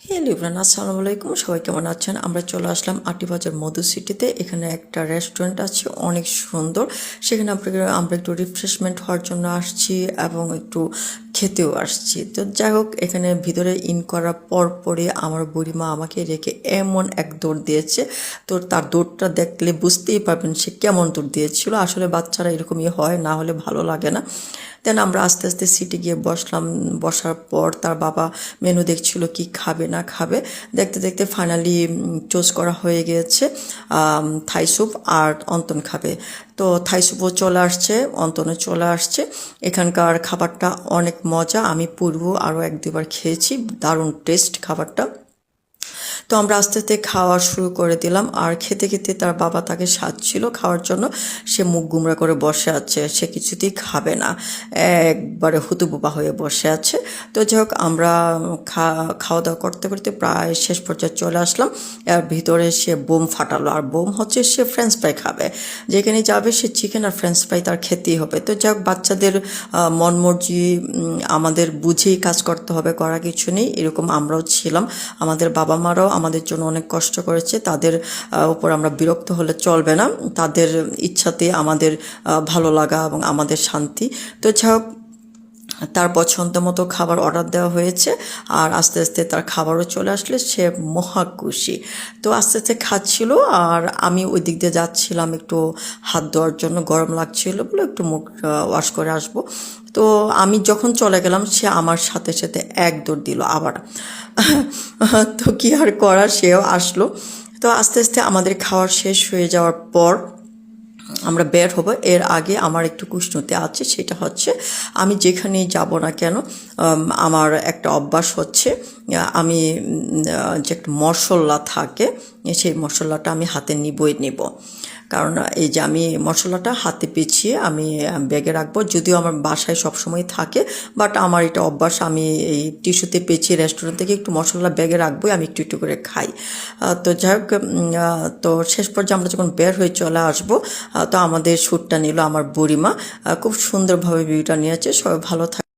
Hello ইবরান আসসালামু আলাইকুম সবাই কেমন আছেন? আমরা চলে আসলাম আটিবাজার মধু সিটিতে। এখানে একটা রেস্টুরেন্ট আছে, অনেক সুন্দর। সেখানে আমরা আমরা একটু রিফ্রেশমেন্ট হওয়ার জন্য আসছি এবং একটু খেতেও আসছি। তো যাই হোক, এখানে ভিতরে ইন করার পর পরে আমার বুড়িমা আমাকে রেখে এমন এক দৌড় দিয়েছে। তো তার দৌড়টা দেখলে বুঝতেই পারবেন সে কেমন দৌড় দিয়েছিল। আসলে বাচ্চারা এরকমই হয়, না হলে ভালো লাগে না। দেন আমরা আস্তে আস্তে সিটে গিয়ে বসলাম। বসার পর তার বাবা মেনু দেখছিল কি খাবে, না খাবে। দেখতে দেখতে ফাইনালি চুজ করা হয়ে গিয়েছে থাই স্যুপ আর অন্তন খাবে। তো থাই স্যুপও চলে আসছে, অন্তনে চলে আসছে। এখানকার খাবারটা অনেক মজা, আমি পূর্ব আরও এক দুবার খেয়েছি, দারুণ টেস্ট খাবারটা। তো আমরা আস্তে আস্তে খাওয়া শুরু করে দিলাম। আর খেতে খেতে তার বাবা তাকে সাজছিল খাওয়ার জন্য। সে মুখ গুমরা করে বসে আছে, সে কিছুতেই খাবে না। একবারে হুতুবোবা হয়ে বসে আছে। তো যাই হোক, আমরা খাওয়া দাওয়া করতে করতে প্রায় শেষ পর্যায়ে চলে আসলাম। এর ভিতরে সে বোম ফাটালো। আর বোম হচ্ছে সে ফ্রেঞ্চ ফ্রাই খাবে। যেখানে যাবে সে চিকেন আর ফ্রেঞ্চ ফ্রাই তার খেতেই হবে। তো যাই হোক, বাচ্চাদের মন মর্জি আমাদের বুঝেই কাজ করতে হবে, করা কিছু নেই। এরকম আমরাও ছিলাম। আমাদের বাবা মারাও আমাদের জন্য অনেক কষ্ট করেছে। তাদের উপর আমরা বিরক্ত হলে চলবে না। তাদের ইচ্ছাতে আমাদের ভালো লাগা এবং আমাদের শান্তি। তো যাই হোক তার পছন্দ মতো খাবার অর্ডার দেওয়া হয়েছে আর আস্তে আস্তে তার খাবারও চলে আসলে, সে মহা খুশি। তো আস্তে আস্তে খাচ্ছিল আর আমি ওই দিক দিয়ে যাচ্ছিলাম একটু হাত ধোয়ার জন্য, গরম লাগছিল বলে একটু মুখ ওয়াশ করে আসব। তো আমি যখন চলে গেলাম, সে আমার সাথে সাথে এক দৌড় দিল আবার। তো কি আর করার, সেও আসলো। তো আস্তে আস্তে আমাদের খাওয়ার শেষ হয়ে যাওয়ার পর আমরা বের হব। এর আগে আমার একটু কুষ্ণতে আছে, সেটা হচ্ছে আমি যেখানেই যাব না কেন আমার একটা অভ্যাস হচ্ছে আমি যে একটা মশলা থাকে, সেই মশলাটা আমি হাতে নিবই নেব। কারণ এই যে আমি মশলাটা হাতে পেঁচিয়ে আমি ব্যাগে রাখব। যদিও আমার বাসায় সবসময় থাকে বাট আমার এটা অভ্যাস, আমি এই টিস্যুতে পেঁচিয়ে রেস্টুরেন্ট থেকে একটু মশলা ব্যাগে রাখব আমি একটু একটু করে খাই। তো যাই হোক তো শেষ পর্যায়ে আমরা যখন বের হয়ে চলে আসব তো আমাদের শ্যুটটা নিল আমার বুড়িমা। খুব সুন্দরভাবে ভিউটা নিয়েছে, সবাই ভালো থাকে